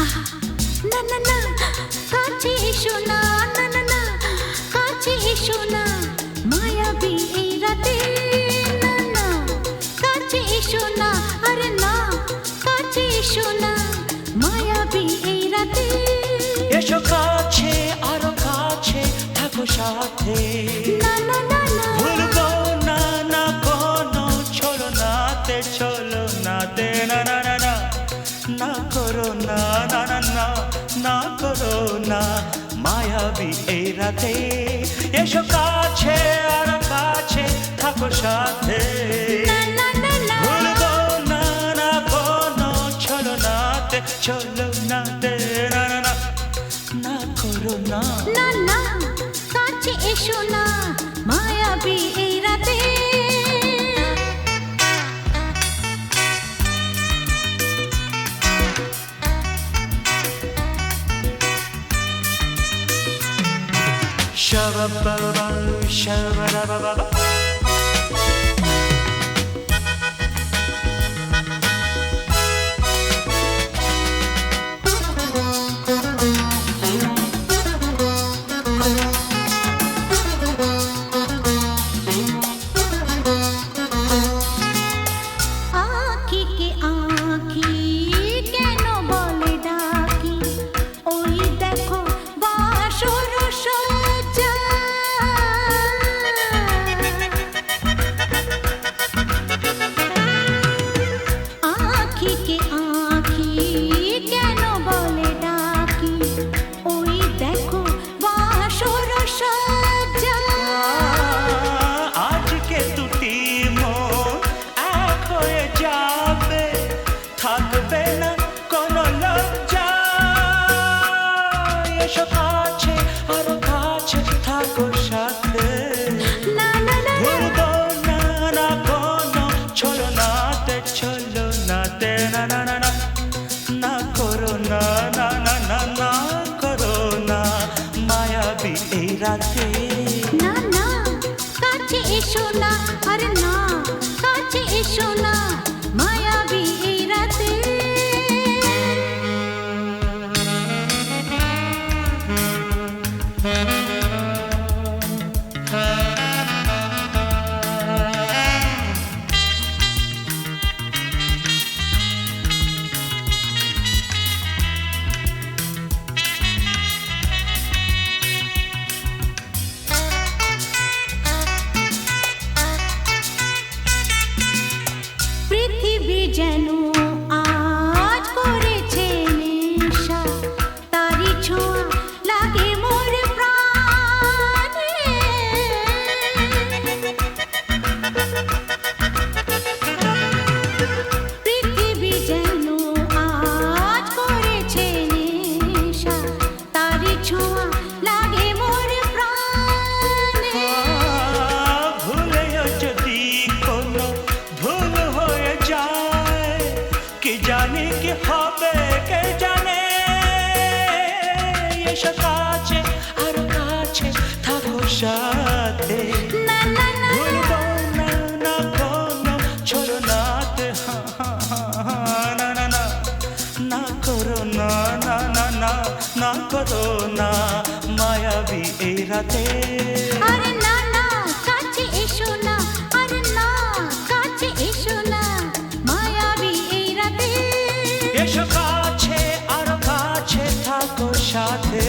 না না না, কাছে এসো না না না না, কাছে এসো না, মায়াবী এই রাতে, না না, কাছে এসো না, আরে না, কাছে এসো না, মায়াবী এই রাতে। এসো কাছে, আরও সাথে। রাতে এসো কাছে আর কাছে থাকো সাথে। ভুলবো না না কোনো চলো নাতে চলো নাতে না। না করো না। না না, কাছে এসো না। Shabba-ba-ba, shabba-da-ba-ba-ba. এসো না আর না কাছে এসো না। जनु রাতে আরে না না কাছে এসো না। আরে না কাছে এসো না। মায়াবী এই রাতে। এসো কাছে আর কাছে থাকো সাথে।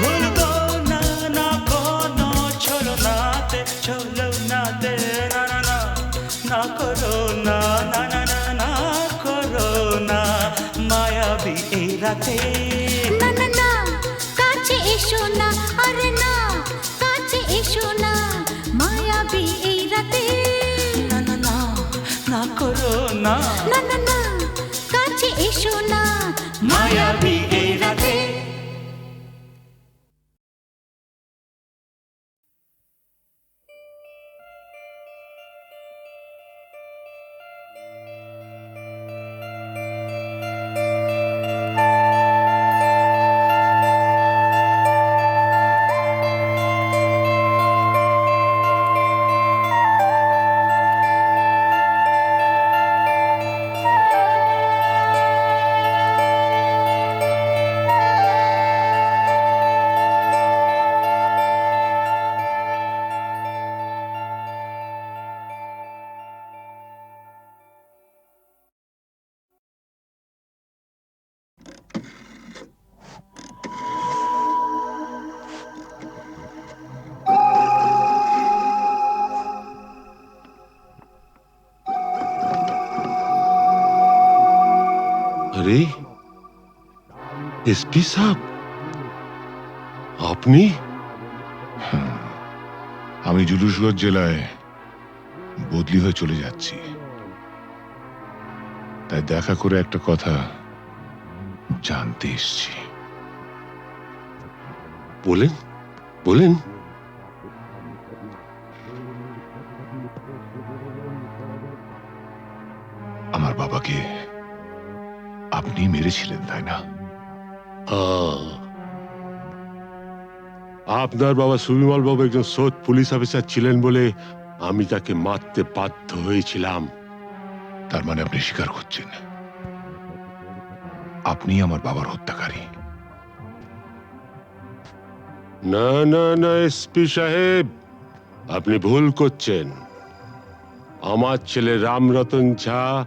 ভুলবো না না কোনো চলো নাতে চলো নাতে না না না না করো না না না না না করো না। মায়াবী এই রাতে। মায়াবী এই এসপি সাহেব? আপনি? আমি জুলুসগঞ্জ জেলায় বদলি হয়ে চলে যাচ্ছি। তাই দেখা করে একটা কথা জানতে এসছি। বলেন বলেন। আমার বাবাকে আপনি মেরেছিলেন, তাই না? আপনার বাবা সুবিমল বাবু একজন সৎ পুলিশ অফিসার ছিলেন বলে আমি তাকে মারতে বাধ্য হয়েছিলাম। তার মানে আপনি স্বীকার করছেন? আপনি আমার বাবার হত্যাকারী। না না না এসপি সাহেব আপনি ভুল করছেন। আমার ছেলে রামরতন ঝা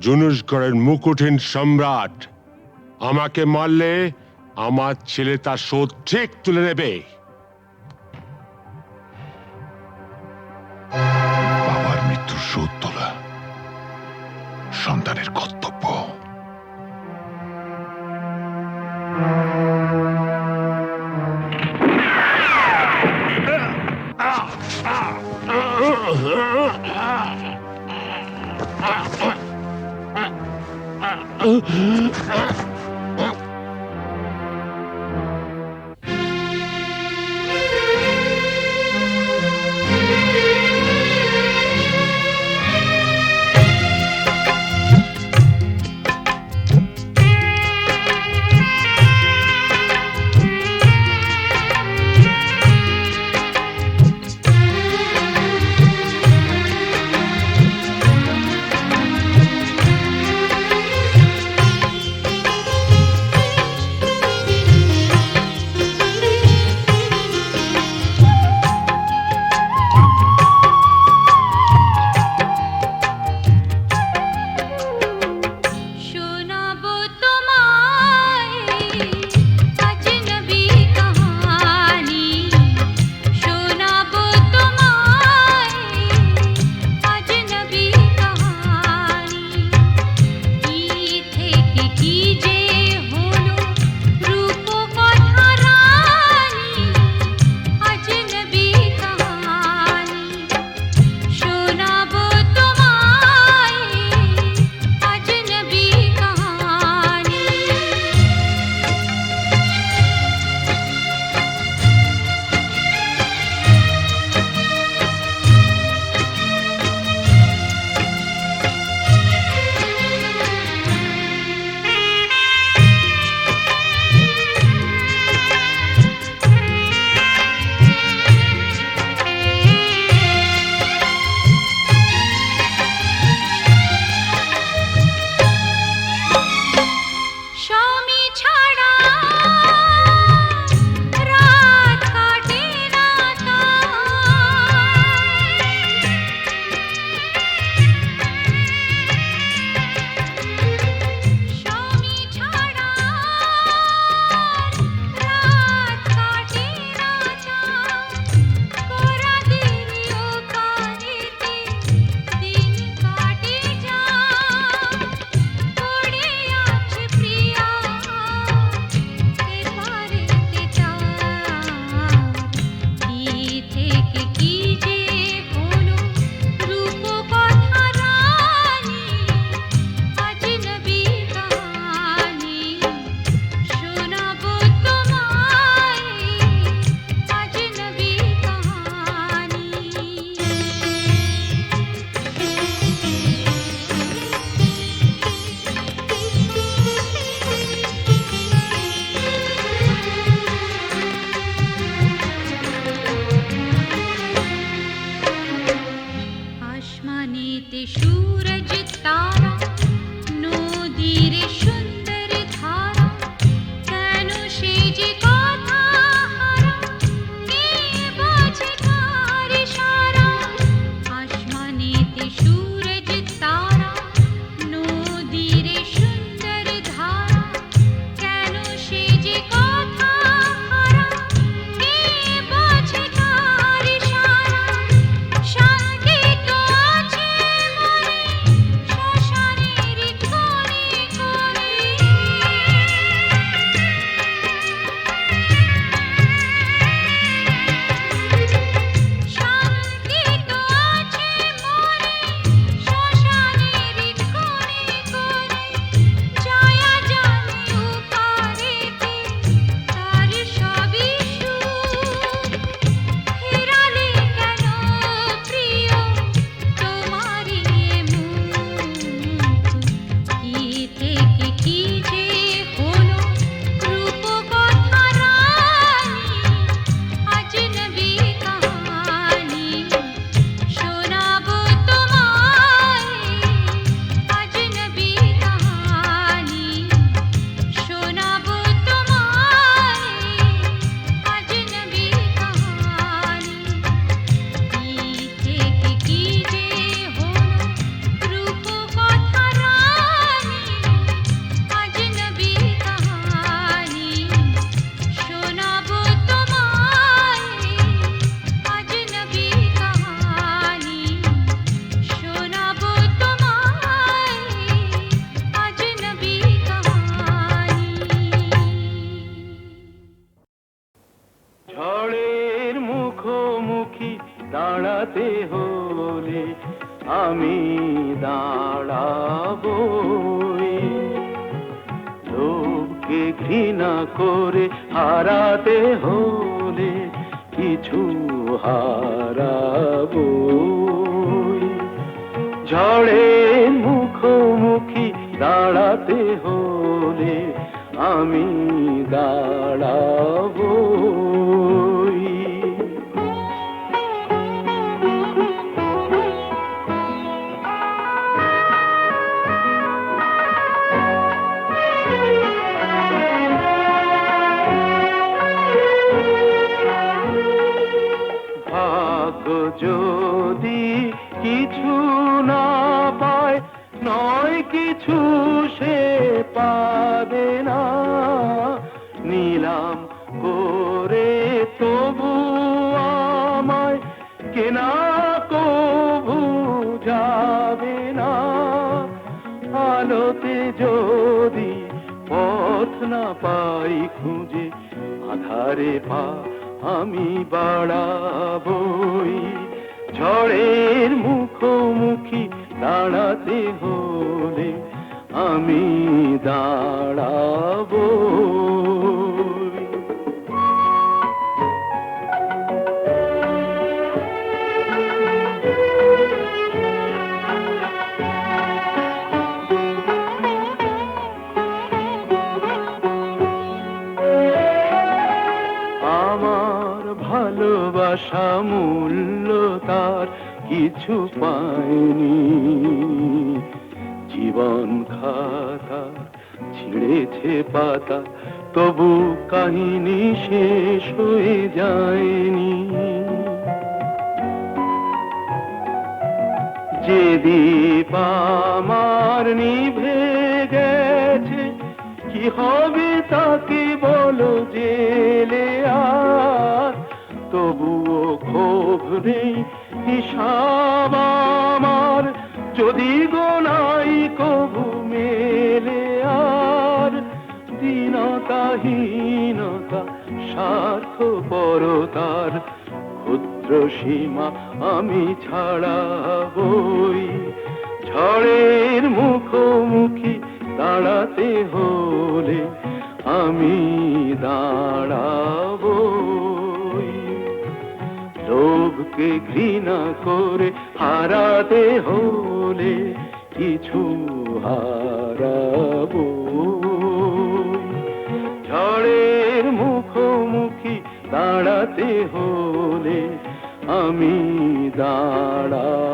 জুনুসগড়ের মুকুটহীন সম্রাট। আমাকে মারলে আমার ছেলে তার শোধ ঠিক তুলে নেবে। আধারে পা আমি বাড়াবই। ঝড়ের মুখোমুখি দাঁড়াতে হলে আমি দাঁড়াবই। কিছু পায়নি জীবন খাতা ছিঁড়েছে পাতা, তবু কাহিনী শেষ হয়ে যায়নি। যে দীপ আমার নিভে গেছে, কি হবে তাকে বলো জেলে আর? তবুও ক্ষোভ নেই হিসাব আমার। যদি গোনাই কবু মেলে আর। দীনতাহীনতা স্বার্থ পরতার ক্ষুদ্র সীমা আমি ছাড়াবই। ঝড়ের মুখোমুখি দাঁড়াতে হলে আমি লোভকে ঘৃণা করে হারাতে হলে কিছু হারাবো। ঝড়ের মুখোমুখি দাঁড়াতে হলে আমি দাঁড়াবো।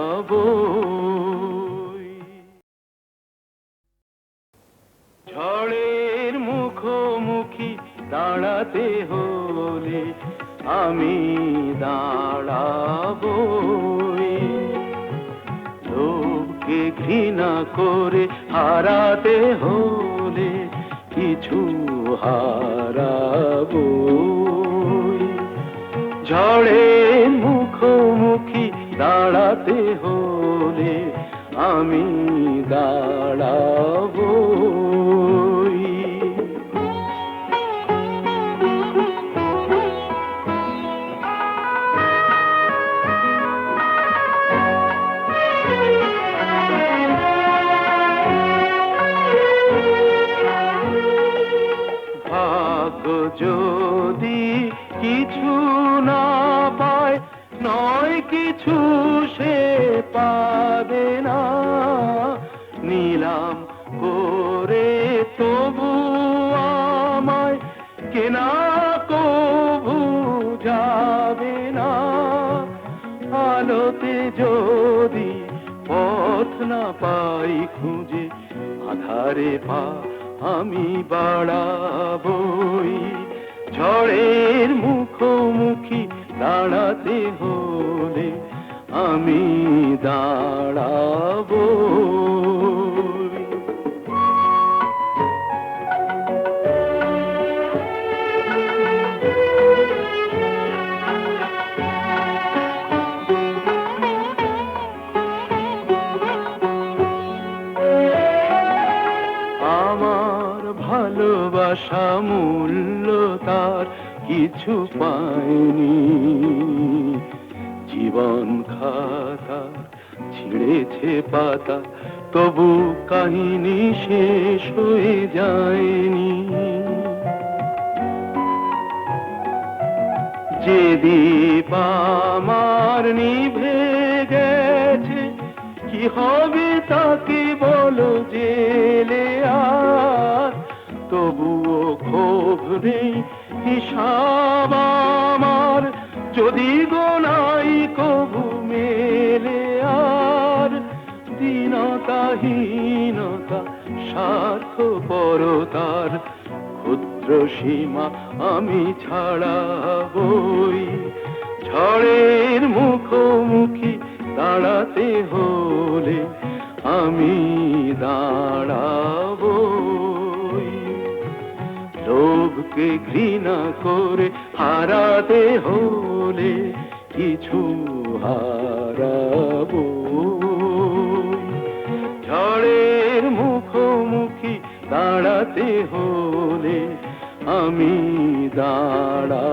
ঘৃণা করে হারাতে হলে কিছু হারাবো ঝড়ের করে তবু আমায় কেনা কবু যাবে না। আলোতে যদি পথ না পাই খুঁজে, আধারে পা আমি বাড়াবই। ঝড়ের মুখোমুখি দাঁড়াতে হলে আমি দাঁড়াবই। ভালোবাসা মূল্য তার কিছু পায়নি। জীবন খাতা ছিঁড়েছে পাতা, তবু কাহিনী শেষ হয়ে যায়নি। যে দীপ আমার নিভে গেছে, কি হবে তাকে বলো জেলে আর? তবুও ক্ষোভ নেই। হিসাব আমার, যদি গোনাই কবু মেলে আর। দীনতাহীনতা স্বার্থ পরতার ক্ষুদ্র সীমা আমি ছাড়াবই। ঝড়ের মুখোমুখি দাঁড়াতে হলে আমি দাঁড়াবই লোভকে ঘৃণা করে? হারাতে হলে কিছু হারাবো। ঝড়ের মুখোমুখি দাঁড়াতে হলে আমি দাঁড়া